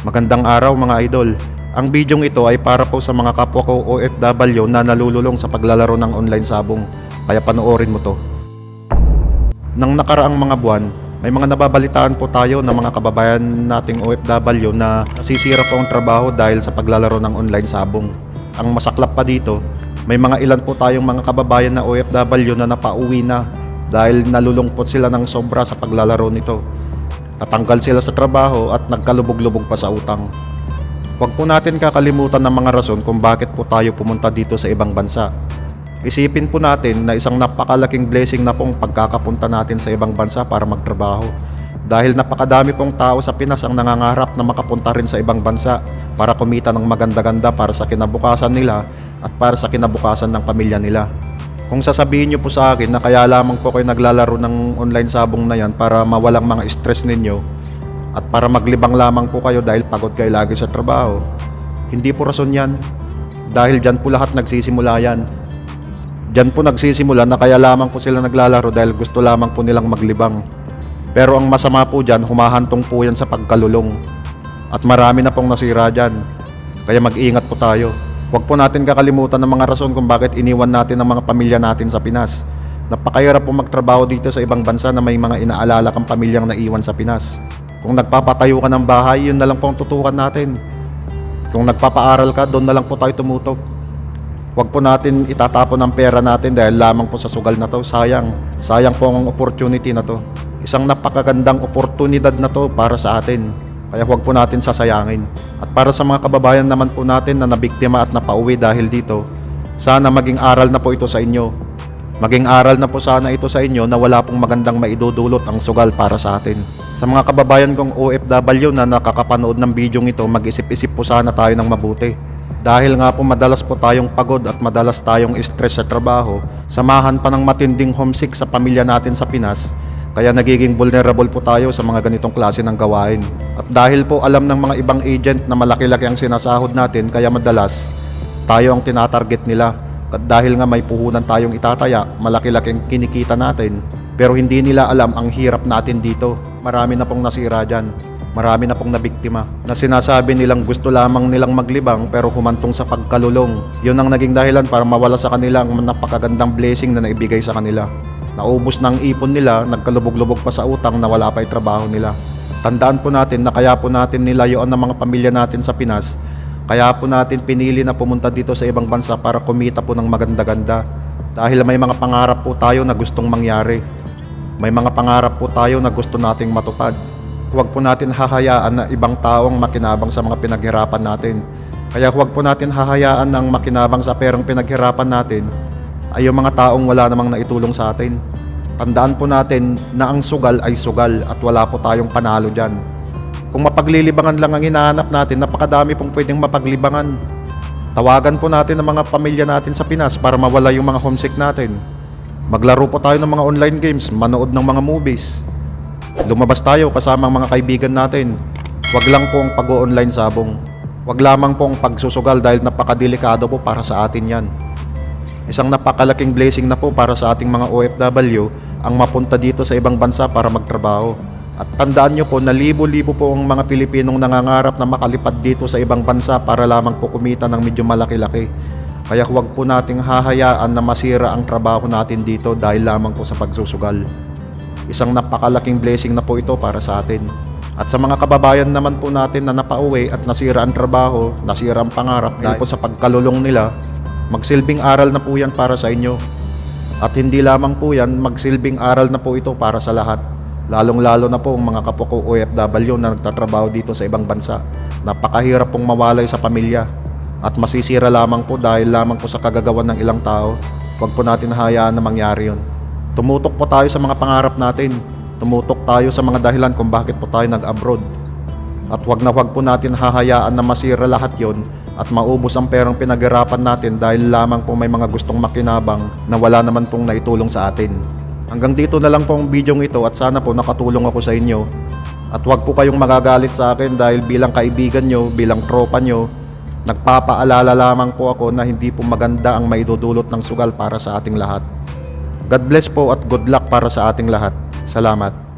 Magandang araw mga idol. Ang bidyong ito ay para po sa mga kapwa ko OFW na nalululong sa paglalaro ng online sabong. Kaya panoorin mo to. Nang nakaraang mga buwan, may mga nababalitaan po tayo ng mga kababayan nating OFW na nasisira po ang trabaho dahil sa paglalaro ng online sabong. Ang masaklap pa dito, may mga ilan po tayong mga kababayan na OFW na napauwi na dahil nalulungkot sila ng sobra sa paglalaro nito. Natanggal sila sa trabaho at nagkalubog-lubog pa sa utang. Huwag po natin kakalimutan ng mga rason kung bakit po tayo pumunta dito sa ibang bansa. Isipin po natin na isang napakalaking blessing na pong pagkakapunta natin sa ibang bansa para magtrabaho. Dahil napakadami pong tao sa Pinas ang nangangarap na makapunta rin sa ibang bansa para kumita ng maganda-ganda para sa kinabukasan nila at para sa kinabukasan ng pamilya nila. Kung sasabihin niyo po sa akin na kaya lamang po kayo naglalaro ng online sabong na yan para mawalang mga stress ninyo at para maglibang lamang po kayo dahil pagod kayo lagi sa trabaho, hindi po rason yan. Dahil dyan po lahat nagsisimula yan. Diyan po nagsisimula na kaya lamang po sila naglalaro dahil gusto lamang po nilang maglibang. Pero ang masama po dyan, humahantong po yan sa pagkalulong. At marami na pong nasira dyan. Kaya mag-iingat po tayo. Huwag po natin kakalimutan ng mga rason kung bakit iniwan natin ang mga pamilya natin sa Pinas. Napakahirap po magtrabaho dito sa ibang bansa na may mga inaalala kang pamilyang naiwan sa Pinas. Kung nagpapatayo ka ng bahay, yun na lang po ang tutukan natin. Kung nagpapaaral ka, doon na lang po tayo tumutok. Huwag po natin itatapon ang pera natin dahil lamang po sa sugal na to. Sayang. Sayang po ang opportunity na to. Isang napakagandang oportunidad na to para sa atin. Kaya huwag po natin sasayangin. At para sa mga kababayan naman po natin na nabiktima at napauwi dahil dito, sana maging aral na po ito sa inyo. Maging aral na po sana ito sa inyo na wala pong magandang maidudulot ang sugal para sa atin. Sa mga kababayan kong OFW na nakakapanood ng bidyong ito, mag-isip-isip po sana tayo ng mabuti. Dahil nga po madalas po tayong pagod at madalas tayong stress sa trabaho, samahan pa ng matinding homesick sa pamilya natin sa Pinas, kaya nagiging vulnerable po tayo sa mga ganitong klase ng gawain. At dahil po alam ng mga ibang agent na malaki-laki ang sinasahod natin, kaya madalas tayo ang tinatarget nila. At dahil nga may puhunan tayong itataya, malaki-laking kinikita natin, pero hindi nila alam ang hirap natin dito. Marami na pong nasira dyan. Marami na pong nabiktima na sinasabi nilang gusto lamang nilang maglibang pero humantong sa pagkalulong. Yun ang naging dahilan para mawala sa kanila ang napakagandang blessing na naibigay sa kanila. Naubos na ang ipon nila, nagkalubog-lubog pa sa utang na wala pa trabaho nila. Tandaan po natin na kaya po natin nilayuan ng mga pamilya natin sa Pinas, kaya po natin pinili na pumunta dito sa ibang bansa para kumita po ng maganda-ganda. Dahil may mga pangarap po tayo na gustong mangyari. May mga pangarap po tayo na gusto nating matupad. Huwag po natin hahayaan na ibang taong makinabang sa mga pinaghirapan natin. Kaya huwag po natin hahayaan ng makinabang sa perang pinaghirapan natin ay yung mga taong wala namang naitulong sa atin. Tandaan po natin na ang sugal ay sugal at wala po tayong panalo dyan. Kung mapaglilibangan lang ang hinahanap natin, napakadami pong pwedeng mapaglibangan. Tawagan po natin ang mga pamilya natin sa Pinas para mawala yung mga homesick natin. Maglaro po tayo ng mga online games, manood ng mga movies. Lumabas tayo kasama ang mga kaibigan natin. Huwag lang po ang pag-online sabong. Huwag lamang po ang pagsusugal dahil napakadelikado po para sa atin yan. Isang napakalaking blessing na po para sa ating mga OFW ang mapunta dito sa ibang bansa para magtrabaho. At tandaan nyo po na libo-libo po ang mga Pilipinong nangangarap na makalipad dito sa ibang bansa para lamang po kumita ng medyo malaki-laki. Kaya huwag po nating hahayaan na masira ang trabaho natin dito dahil lamang po sa pagsusugal. Isang napakalaking blessing na po ito para sa atin. At sa mga kababayan naman po natin na napauwi at nasira ang trabaho, nasira ang pangarap dahil po sa pagkalulong nila, magsilbing aral na po yan para sa inyo. At hindi lamang po yan, magsilbing aral na po ito para sa lahat. Lalong-lalo na po ang mga kapwa ko OFW na nagtatrabaho dito sa ibang bansa. Napakahirap pong mawalay sa pamilya. At masisira lamang po dahil lamang po sa kagagawan ng ilang tao. Huwag po natin hayaan na mangyari yun. Tumutok po tayo sa mga pangarap natin. Tumutok tayo sa mga dahilan kung bakit po tayo nag-abroad. At huwag na huwag po natin hahayaan na masira lahat yon at maubos ang perang pinaghirapan natin dahil lamang po may mga gustong makinabang na wala naman pong naitulong sa atin. Hanggang dito na lang po ang bidyong ito at sana po nakatulong ako sa inyo. At huwag po kayong magagalit sa akin dahil bilang kaibigan nyo, bilang tropa nyo, nagpapaalala lamang po ako na hindi po maganda ang maidudulot ng sugal para sa ating lahat. God bless po at good luck para sa ating lahat. Salamat.